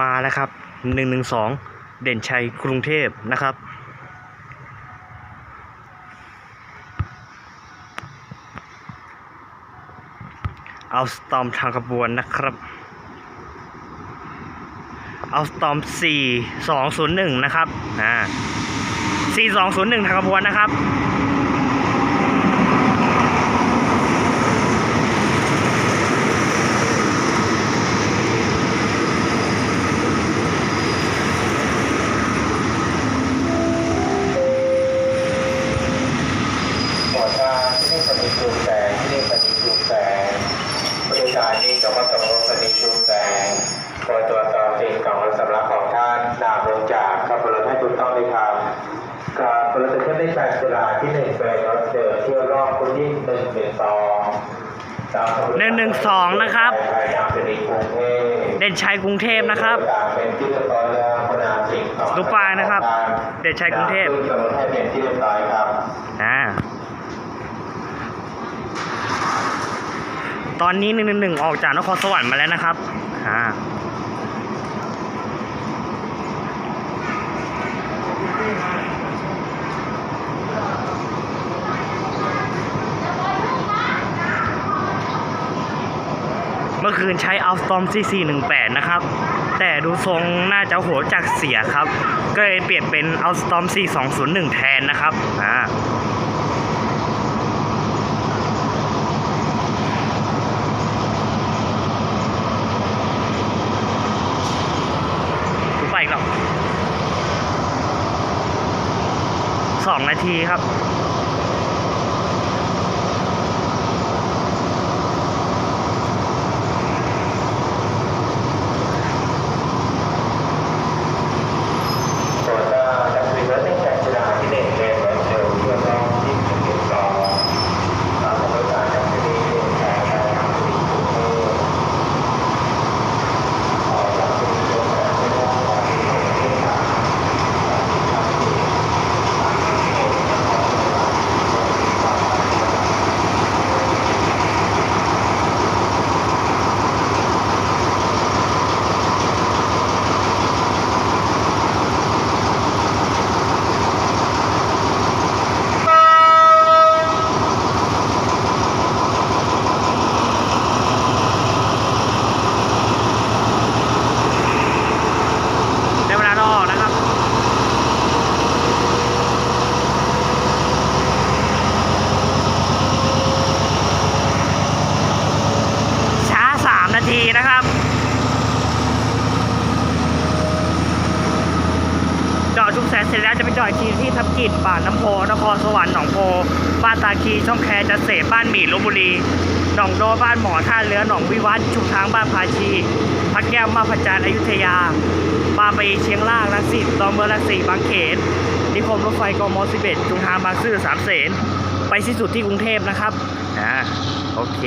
มาแล้วครับหนึ่งหนึ่งสองเด่นชัยกรุงเทพนะครับ เอาสตอมทางขบวนนะครับ เอาสตอม 4201 นะครับอ่า4201 ทางขบวนนะครับ หมวดการที่นี่ปฏิจูแสงที่นี่ปฏิจูแสงบริการนี้กับว่าสมรสปฏิจูแสงโดยตัวต่อสิ่งของสำรับของท่านนามลงจากขับรถให้ถูกต้องเลยครับการบริษัทเที่ยวได้การจุฬา ที่หนึ่งเป็นรถเดินเที่ยวรอบพื้นที่หนึ่งหนึ่งสองตามหนึ่งหนึ่งสองนะครับไปทางเป็นกรุงเทพเด่นชัยกรุงเทพนะครับเป็นที่เรียบร้อยแล้วพนาสิ่งของดูป้ายนะครับ เด่นชัยกรุงเทพขึ้นกับรถให้เป็นที่เรียบร้อยครับอ่าตอนนี้หนึ่งหนึ่งหนึ่งออกจากนครสวรรค์มาแล้วนะครับอ่า มื่อคืนใช้อัลสตอม4418 นะครับ แต่ดูทรงน่าจะหัวจักเสียครับ ก็เลยเปลี่ยนเป็นอัลสตอม4201 แทนนะครับอ่าถูกไปอีกสองนาทีครับ โปรดทราบนักบินรถในแข่งกีฬาที่หนึ่งเรียนรถเร็วเพื่อต้องที่หนึ่งหนึ่งสองตามบริการนักบินเดินทางไปทางบินกรุงเทพขอรับบินเดินทางไปทางบินกรุงเทพครับ ได้เวลาต้องออกนะครับ ช้าสาม นาทีนะครับจอดชุมแสนเสร็จแล้วจะไปจอดทีที่ทับกิจป่านน้ำโพนครสวรรค์หนองโพบ้านตาคีช่องแคจัดเสพบ้านหมี่ลบบุรีหนองโดบ้านหมอท่าเรือหนองวิวัฒน์ชุมทางบ้านพาชีพัดแก้วมาพระจานอยุธยาบางปเชียงรากรังสิตดอนเมืองรังสีบางเขนนิคมรถไฟกม11จุงทางบางซื่อสามเสนไปสิ้นสุดที่กรุงเทพนะครับอ่าโอเค